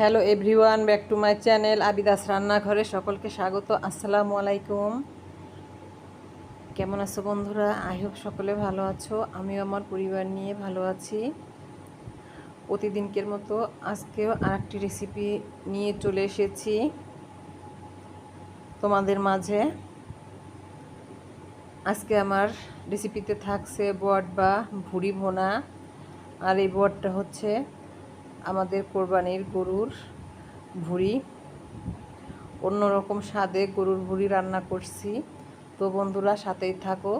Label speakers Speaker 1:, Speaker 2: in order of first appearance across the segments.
Speaker 1: Hello everyone back to my channel আবিদাস রান্নাঘরে সকলকে স্বাগত, আসসালামু আলাইকুম। কেমন আছো বন্ধুরা? আই হোপ সকলে ভালো আছো, আমিও আমার পরিবার নিয়ে ভালো আছি। প্রতিদিনকের মতো আজকেও আরেকটি রেসিপি নিয়ে চলে এসেছি তোমাদের মাঝে। আজকে আমার রেসিপিতে থাকছে বট বা ভুড়ি ভোনা, আর এই বটটা হচ্ছে আমাদের কোরবানির গরুর ভুড়ি। অন্যরকম স্বাদে গরুর ভুড়ি রান্না করছি। তো বন্ধুরা, সাথেই থাকো,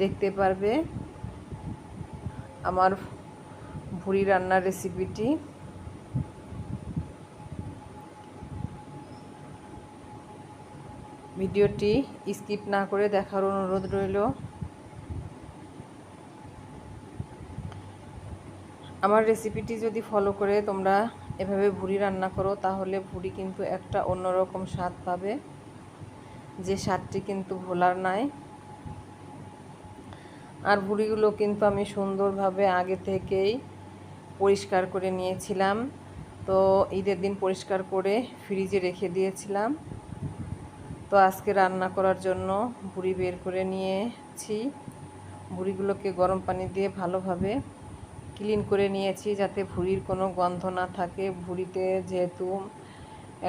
Speaker 1: দেখতে পারবে আমার ভুড়ি রান্নার রেসিপিটি। ভিডিওটি স্কিপ না করে দেখার অনুরোধ রইল। আমার রেসিপিটি যদি ফলো করে তোমরা এভাবে ভুড়ি রান্না করো, তাহলে ভুড়ি কিন্তু একটা অন্যরকম স্বাদ পাবে। যে স্বাদটি কিন্তু ভোলার নাই। আর ভুড়িগুলো কিন্তু আমি সুন্দরভাবে আগে থেকেই পরিষ্কার করে নিয়েছিলাম। তো ঈদের দিন পরিষ্কার করে ফ্রিজে রেখে দিয়েছিলাম। তো আজকে রান্না করার জন্য ভুড়ি বের করে নিয়েছি। ভুড়িগুলোকে গরম পানি দিয়ে ভালোভাবে ক্লিন করে নিয়েছি যাতে ভুঁড়ির কোনো গন্ধ না থাকে। ভুঁড়িতে যেহেতু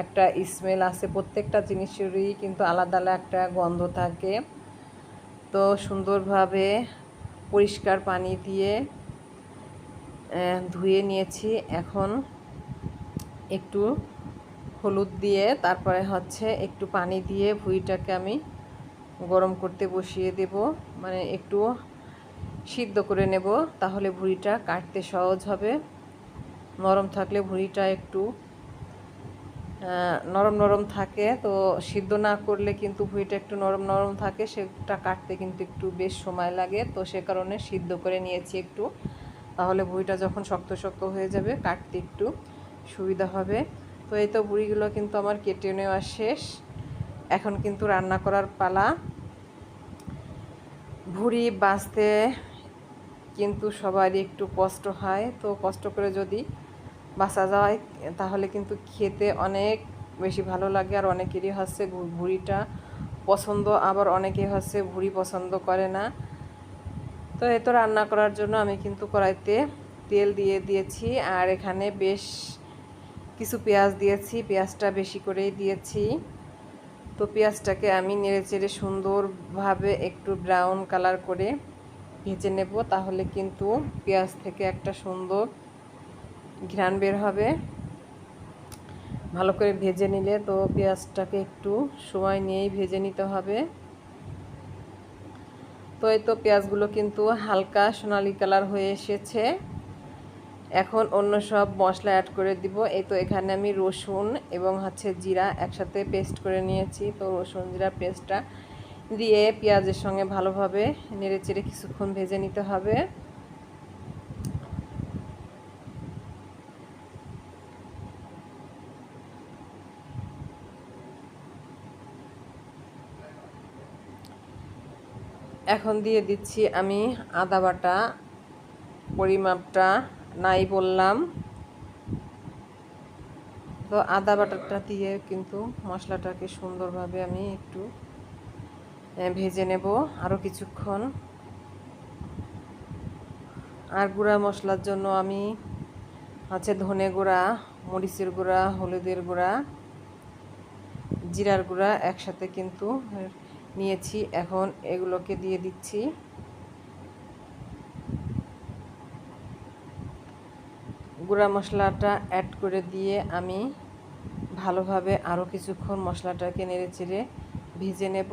Speaker 1: একটা স্মেল আছে, প্রত্যেকটা জিনিসেরই কিন্তু আলাদা আলাদা একটা গন্ধ থাকে। তো সুন্দরভাবে পরিষ্কার পানি দিয়ে ধুয়ে নিয়েছি। এখন একটু হলুদ দিয়ে, তারপরে হচ্ছে একটু পানি দিয়ে ভুঁড়িটাকে আমি গরম করতে বসিয়ে দেব। মানে একটু সিদ্ধ করে নেব, তাহলে ভুঁড়িটা কাটতে সহজ হবে। নরম থাকলে ভুঁড়িটা একটু নরম নরম থাকে, তো সিদ্ধ না করলে কিন্তু ভুঁড়িটা একটু নরম নরম থাকে, সেটা কাটতে কিন্তু একটু বেশ সময় লাগে। তো সে কারণে সিদ্ধ করে নিয়েছি একটু। তাহলে ভুঁড়িটা যখন শক্ত শক্ত হয়ে যাবে, কাটতে একটু সুবিধা হবে। তো এই তো ভুঁড়িগুলো কিন্তু আমার কেটে নেওয়া শেষ। এখন কিন্তু রান্না করার পালা। ভুঁড়ি বাঁচতে কিন্তু সবারই একটু কষ্ট হয়। তো কষ্ট করে যদি বাঁচা যায়, তাহলে কিন্তু খেতে অনেক বেশি ভালো লাগে আর অনেকেরই হচ্ছে ভুড়িটা পছন্দ, আবার অনেকে হচ্ছে ভুড়ি পছন্দ করে না। তো এ তো রান্না করার জন্য আমি কিন্তু কড়াইতে তেল দিয়ে দিয়েছি আর এখানে বেশ কিছু পেঁয়াজ দিয়েছি, পেঁয়াজটা বেশি করেই দিয়েছি। তো পেঁয়াজটাকে আমি নেড়ে চেড়ে সুন্দরভাবে একটু ব্রাউন কালার করে ভেজে নেব, তাহলে কিন্তু পেঁয়াজ থেকে একটা সুন্দর ঘ্রাণ বের হবে। ভালো করে ভেজে নিলে তো পেঁয়াজটাকে একটু সময় নিয়েই ভেজে নিতে হবে। তো এই তো পেঁয়াজগুলো কিন্তু হালকা সোনালি কালার হয়ে এসেছে। এখন অন্য সব মশলা অ্যাড করে দিব। এই তো এখানে আমি রসুন এবং হচ্ছে জিরা একসাথে পেস্ট করে নিয়েছি। তো রসুন, জিরা পেস্টটা দিয়ে পেঁয়াজের সঙ্গে ভালোভাবে নেড়ে চেড়ে কিছুক্ষণ ভেজে নিতে হবে। এখন দিয়ে দিচ্ছি আমি আদা বাটা, পরিমাপটা নাই বললাম। তো আদা বাটাটা দিয়ে কিন্তু মশলাটাকে সুন্দরভাবে আমি একটু ভেজে নেব আরও কিছুক্ষণ। আর গুঁড়া মশলার জন্য আমি হচ্ছে ধনে গুঁড়া, মরিচের গুঁড়া, হলুদের গুঁড়া, জিরার গুঁড়া একসাথে কিন্তু নিয়েছি। এখন এগুলোকে দিয়ে দিচ্ছি। গুঁড়া মশলাটা অ্যাড করে দিয়ে আমি ভালোভাবে আরও কিছুক্ষণ মশলাটাকে নেড়ে চেড়ে ভেজে নেব।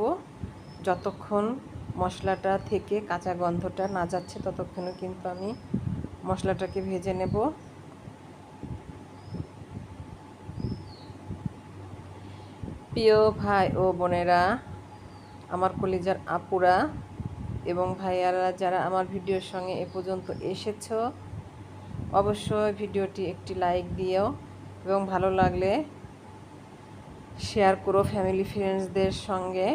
Speaker 1: যতক্ষণ মশলাটা থেকে কাঁচা গন্ধটা না যাচ্ছে ততক্ষণও কিন্তু আমি মশলাটাকে ভেজে নেব। প্রিয় ভাই ও বোনেরা, আমার কলিজার আপুরা এবং ভাইয়ারা যারা আমার ভিডিওর সঙ্গে এ পর্যন্ত এসেছ, অবশ্যই ভিডিওটি একটি লাইক দিও এবং ভালো লাগলে শেয়ার করো ফ্যামিলি ফ্রেন্ডসদের সঙ্গে।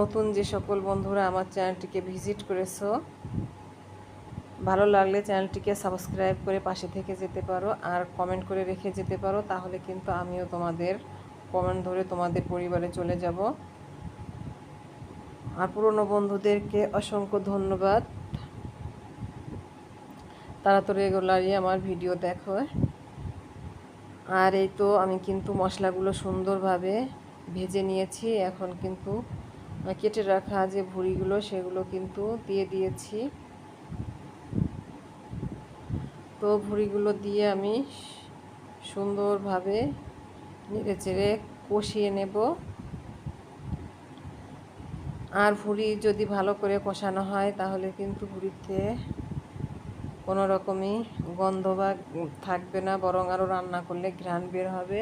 Speaker 1: নতুন যে সকল বন্ধুরা আমার চ্যানেলটিকে ভিজিট করেছ, ভালো লাগলে চ্যানেলটিকে সাবস্ক্রাইব করে পাশে থেকে যেতে পারো আর কমেন্ট করে রেখে যেতে পারো, তাহলে কিন্তু আমিও তোমাদের কমেন্ট ধরে তোমাদের পরিবারে চলে যাব। আর পুরনো বন্ধুদেরকে অসংখ্য ধন্যবাদ। তারা তো রেগুলারই আমার ভিডিও দেখো। আর এই তো আমি কিন্তু মশলাগুলো সুন্দরভাবে ভেজে নিয়েছি, এখন কিন্তু কেটে রাখা যে ভুড়িগুলো, সেগুলো কিন্তু দিয়ে দিয়েছি। তো ভুড়িগুলো দিয়ে আমি সুন্দরভাবে নেড়ে চেড়ে কষিয়ে নেব। আর ভুড়ি যদি ভালো করে কষানো হয়, তাহলে কিন্তু ভুড়িতে কোনো রকমই গন্ধ বা থাকবে না, বরং আরও রান্না করলে ঘ্রাণ বের হবে।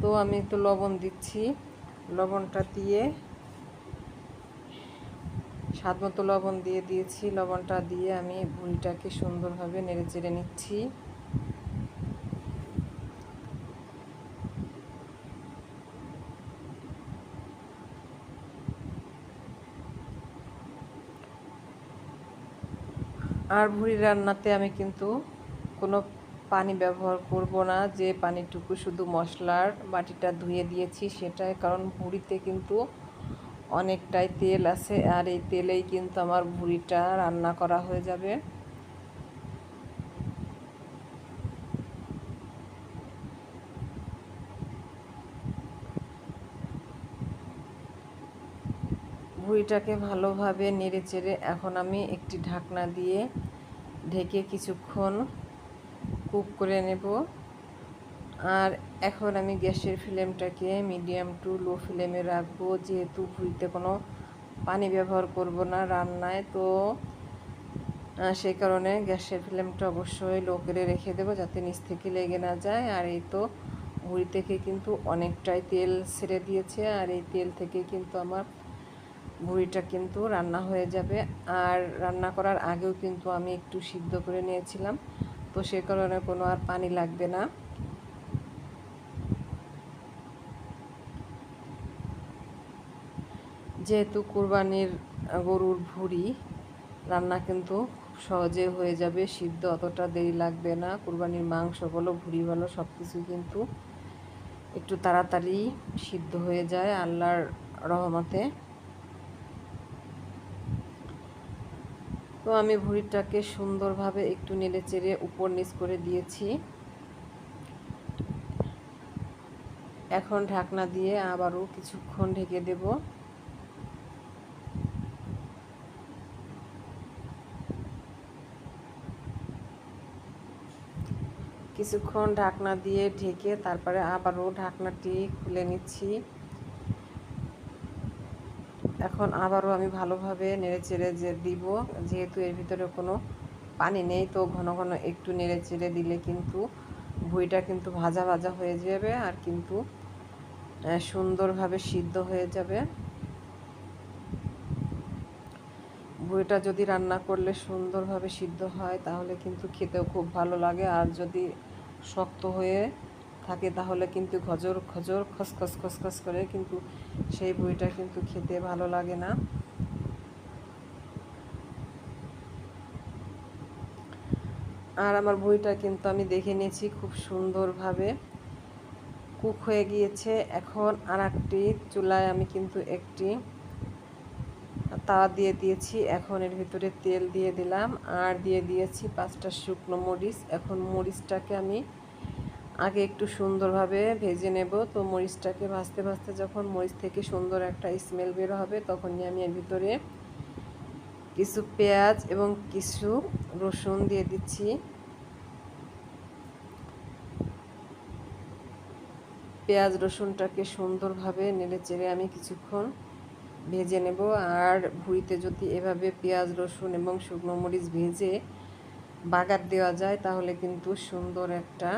Speaker 1: তো আমি একটু লবণ দিচ্ছি। লবণটা দিয়ে স্বাদ মতো লবণ দিয়ে দিয়েছি। লবণটা দিয়ে আমি ভুঁড়িটাকে সুন্দরভাবে নেড়ে চেড়ে নিচ্ছি। আর ভুড়ি রান্নাতে আমি কিন্তু কোনো পানি ব্যবহার করব না, যে পানিটুকু শুধু মশলার বাটিটা ধুয়ে দিয়েছি সেটাই, কারণ ভুড়িতে কিন্তু অনেকটাই তেল আছে আর এই তেলেই কিন্তু আমার ভুড়িটা রান্না করা হয়ে যাবে। ভুঁড়িটাকে ভালোভাবে নেড়ে চেড়ে এখন আমি একটি ঢাকনা দিয়ে ঢেকে কিছুক্ষণ কুক করে নেব। আর এখন আমি গ্যাসের ফ্লেমটাকে মিডিয়াম টু লো ফ্লেমে রাখব, যেহেতু ভুঁড়িতে কোনো পানি ব্যবহার করব না রান্নায়, তো সেই কারণে গ্যাসের ফ্লেমটা অবশ্যই লো করে রেখে দেবো যাতে নিচ থেকে লেগে না যায়। আর এই তো ভুঁড়ি থেকে কিন্তু অনেকটাই তেল ছেড়ে দিয়েছে, আর এই তেল থেকে কিন্তু আমার ভুঁড়িটা কিন্তু রান্না হয়ে যাবে। আর রান্না করার আগেও কিন্তু আমি একটু সিদ্ধ করে নিয়েছিলাম, তো সে কারণে কোনো আর পানি লাগবে না। যেহেতু কোরবানির গরুর ভুড়ি, রান্না কিন্তু খুব সহজে হয়ে যাবে, সিদ্ধ অতটা দেরি লাগবে না, কোরবানির মাংস বলো, ভুড়ি বলো সব কিছু কিন্তু একটু তাড়াতাড়ি সিদ্ধ হয়ে যায় আল্লাহর রহমতে। তো আমি ভুড়িটাকে সুন্দরভাবে একটু নেড়ে চেড়ে উপর নিচ করে দিয়েছি। এখন ঢাকনা দিয়ে আবারও কিছুক্ষণ ঢেকে দেব। কিছুক্ষণ ঢাকনা দিয়ে ঢেকে তারপরে আবারও ঢাকনাটি খুলে নিচ্ছি। এখন আবারও আমি ভালোভাবে নেড়ে চেড়ে যে দিব, যেহেতু এর ভিতরে কোনো পানি নেই, তো ঘন ঘন একটু নেড়ে চেড়ে দিলে কিন্তু ভুঁইটা কিন্তু ভাজা ভাজা হয়ে যাবে আর কিন্তু সুন্দরভাবে সিদ্ধ হয়ে যাবে। ভুঁইটা যদি রান্না করলে সুন্দরভাবে সিদ্ধ হয়, তাহলে কিন্তু খেতেও খুব ভালো লাগে। আর যদি শক্ত হয়ে থাকে, তাহলে কিন্তু খজর খজর খসখস খসখস করে কিন্তু সেই বইটা কিন্তু খেতে ভালো লাগে না। আর আমার বইটা কিন্তু আমি দেখে নিয়েছি খুব সুন্দরভাবে। কুক হয়ে গিয়েছে। এখন আর একটি চুলায় আমি কিন্তু একটি তাওয়া দিয়ে দিয়েছি, এখন এর ভিতরে তেল দিয়ে দিলাম। আর দিয়ে দিয়েছি পাঁচটা শুকনো মরিচ। এখন মরিচটাকে আমি আগে একটু সুন্দরভাবে ভেজে নেব। তো মরিচটাকে ভাজতে ভাজতে যখন মরিচ থেকে সুন্দর একটা স্মেল বের হবে, তখনই আমি এর ভিতরে কিছু পেঁয়াজ এবং কিছু রসুন দিয়ে দিচ্ছি। পেঁয়াজ রসুনটাকে সুন্দরভাবে নেড়ে চেড়ে আমি কিছুক্ষণ ভেজে নেব আর ভুঁড়িতে যদি এভাবে পেঁয়াজ, রসুন এবং শুকনো মরিচ ভেজে বাগার দেওয়া যায়, তাহলে কিন্তু সুন্দর একটা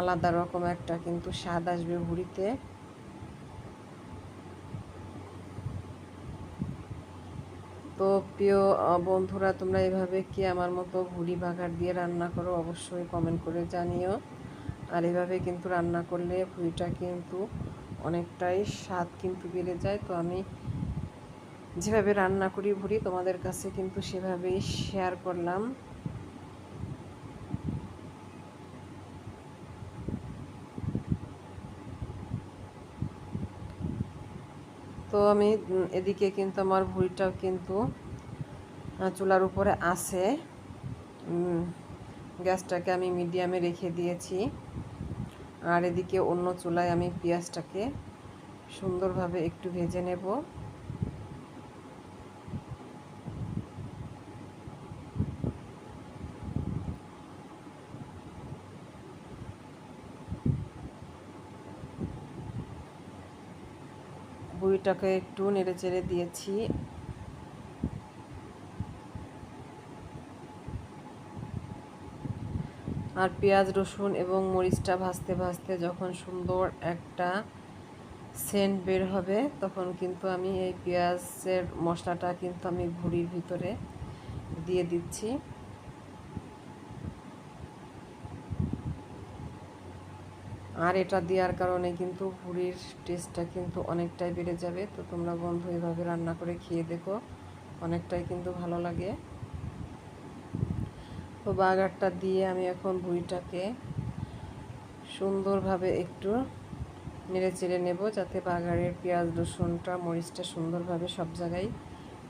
Speaker 1: আলাদা রকম একটা কিন্তু স্বাদ আসবে ভুঁড়িতে। তো প্রিয় বন্ধুরা, তোমরা এভাবে কি আমার মতো ভুড়ি বাগার দিয়ে রান্না করো অবশ্যই কমেন্ট করে জানিও। আর এভাবে কিন্তু রান্না করলে ভুড়িটা কিন্তু অনেকটাই স্বাদ কিন্তু বেড়ে যায়। তো আমি যেভাবে রান্না করি ভুড়ি তোমাদের কাছে কিন্তু সেভাবেই শেয়ার করলাম। তো আমি এদিকে কিন্তু আমার ভুড়িটাও কিন্তু চুলার উপরে আছে। গ্যাসটাকে আমি মিডিয়ামে রেখে দিয়েছি। আর এদিকে অন্য চুলায় আমি পেঁয়াজটাকে সুন্দরভাবে একটু ভেজে নেব। বুড়িটাকে একটু নেড়ে চেড়ে দিয়েছি। আর পেঁয়াজ, রসুন এবং মরিচটা ভাজতে ভাজতে যখন সুন্দর একটা সেন্ট বের হবে, তখন কিন্তু আমি এই পেঁয়াজের মশলাটা কিন্তু আমি ভুড়ির ভিতরে দিয়ে দিচ্ছি। আর এটা দেওয়ার কারণে কিন্তু ভুড়ির টেস্টটা কিন্তু অনেকটাই বেড়ে যাবে। তো তোমরা বন্ধু এভাবে রান্না করে খেয়ে দেখো, অনেকটাই কিন্তু ভালো লাগে। তো বাগারটা দিয়ে আমি এখন ভুঁড়িটাকে সুন্দরভাবে একটু নেড়ে চেড়ে নেব যাতে বাগারের পেঁয়াজ, রসুনটা, মরিচটা সুন্দরভাবে সব জায়গায়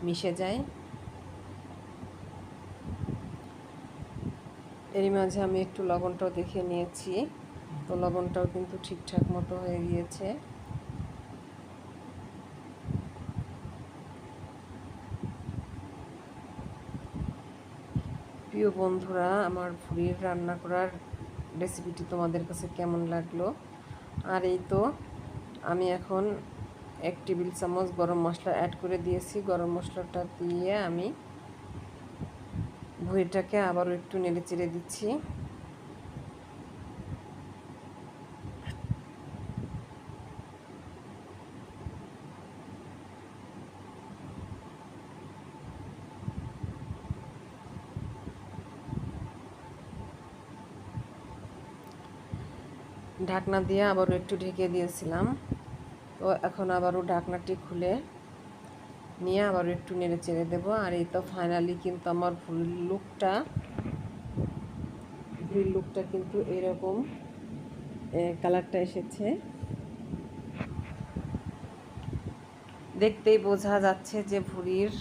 Speaker 1: মিশে যায়। এরই মাঝে আমি একটু লবণটাও দেখে নিয়েছি। লবণটাও কিন্তু ঠিকঠাক মতো হয়ে গিয়েছে। প্রিয় বন্ধুরা, আমার ভুড়ির রান্না করার রেসিপিটি তোমাদের কাছে কেমন লাগল? আর এই তো, আমি এখন এক টেবিল চামচ গরম মশলা অ্যাড করে দিয়েছি। গরম মশলাটা দিয়ে আমি ভুঁড়িটাকে আবারও একটু নেড়ে চেড়ে দিচ্ছি। ঢাকনা দিয়ে আবারও একটু ঢেকে দিয়েছিলাম। তো এখন আবারও ঢাকনাটি খুলে নিয়ে আবারও একটু নেড়ে চেড়ে দেবো। আর এই তো ফাইনালি কিন্তু আমার ফুল লুকটা ফুল লুকটা কিন্তু এরকম কালারটা এসেছে। দেখতেই বোঝা যাচ্ছে যে ভুড়ির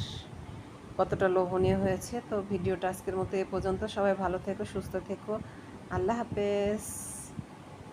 Speaker 1: কতটা লোভনীয় হয়েছে। তো ভিডিওটা আজকের মতো এ পর্যন্ত। সবাই ভালো থেকো, সুস্থ থেকো। আল্লাহ হাফেজ।